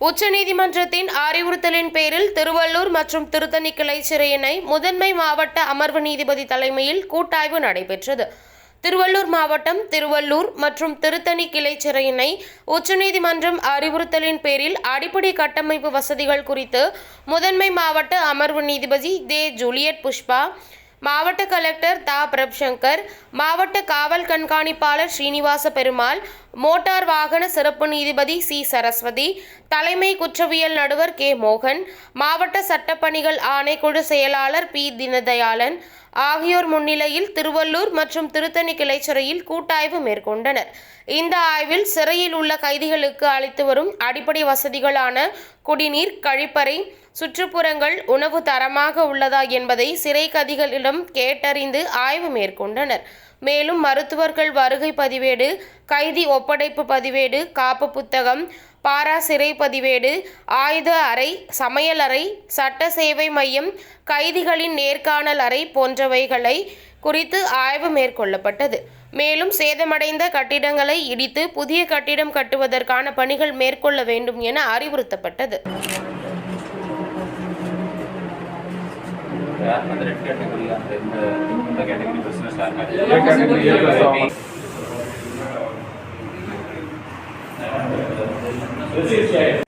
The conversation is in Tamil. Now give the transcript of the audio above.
உச்சநீதிமன்றத்தின் அறிவுறுத்தலின் பேரில் திருவள்ளூர் மற்றும் திருத்தணி கிளை சிறையினை முதன்மை மாவட்ட அமர்வு நீதிபதி தலைமையில் கூட்டாய்வு நடைபெற்றது. திருவள்ளூர் மாவட்டம் திருவள்ளூர் மற்றும் திருத்தணி கிளை சிறையினை உச்சநீதிமன்றம் அறிவுறுத்தலின் பேரில் அடிப்படை கட்டமைப்பு வசதிகள் குறித்து முதன்மை மாவட்ட அமர்வு நீதிபதி தே. ஜூலியட் புஷ்பா மாவட்ட கலெக்டர் தா. பிரப்சங்கர் மாவட்ட காவல் கண்காணிப்பாளர் ஸ்ரீனிவாச பெருமாள் மோட்டார் வாகன சிறப்பு நீதிபதி சி. சரஸ்வதி தலைமை குற்றவியல் நடுவர் கே. மோகன் மாவட்ட சட்டப்பணிகள் ஆணைக்குழு செயலாளர் பி. தினதயாளன் ஆகியோர் முன்னிலையில் திருவள்ளூர் மற்றும் திருத்தணி கிளைச்சிறையில் கூட்டாய்வு மேற்கொண்டனர். இந்த ஆய்வில் சிறையில் உள்ள கைதிகளுக்கு அளித்து வரும் அடிப்படை வசதிகளான குடிநீர் கழிப்பறை சுற்றுப்புறங்கள் உணவு தரமாக உள்ளதா என்பதை சிறைக்கதிகளிடம் கேட்டறிந்து ஆய்வு மேற்கொண்டனர். மேலும் மருத்துவர்கள் வருகை பதிவேடு கைதி ஒப்படைப்பு பதிவேடு காப்பு புத்தகம் பாரா சிறை பதிவேடு ஆயுத அறை சமையல் அறை சட்ட சேவை மையம் கைதிகளின் நேர்காணல் அறை போன்றவைகளை குறித்து ஆய்வு மேற்கொள்ளப்பட்டது. மேலும் சேதமடைந்த கட்டிடங்களை இடித்து புதிய கட்டிடம் கட்டுவதற்கான பணிகள் மேற்கொள்ள வேண்டும் என அறிவுறுத்தப்பட்டது. another red category and then the, the category business and red category yeah, this is